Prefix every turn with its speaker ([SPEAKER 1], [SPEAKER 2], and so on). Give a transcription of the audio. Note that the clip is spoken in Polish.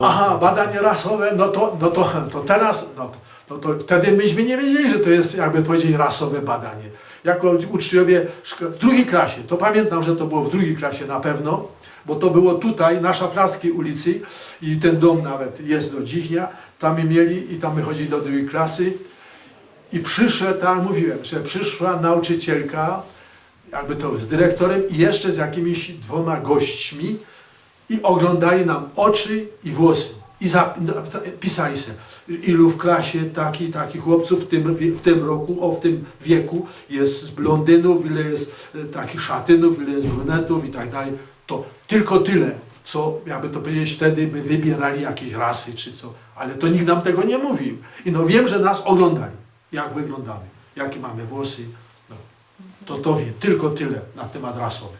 [SPEAKER 1] Aha, badanie rasowe, no to, no to, to teraz, no to, no to wtedy myśmy nie wiedzieli, że to jest jakby powiedzieć rasowe badanie. Jako uczniowie w drugiej klasie, to pamiętam, że to było w drugiej klasie na pewno, bo to było tutaj, na Szaflarskiej ulicy i ten dom nawet jest do dziś dnia, tam my mieli i tam my chodzili do drugiej klasy i przyszedł, jak mówiłem, że przyszła nauczycielka, jakby to z dyrektorem i jeszcze z jakimiś dwoma gośćmi i oglądali nam oczy i włosy. I pisali się, ilu w klasie taki, taki chłopców w tym, w tym roku, o w tym wieku jest blondynów, ile jest e, takich szatynów, ile jest brunetów i tak dalej. To tylko tyle, co jakby to powiedzieć, wtedy by wybierali jakieś rasy czy co. Ale to nikt nam tego nie mówił. I no wiem, że nas oglądali, jak wyglądamy, jakie mamy włosy. No. To to wiem, tylko tyle na temat rasowy.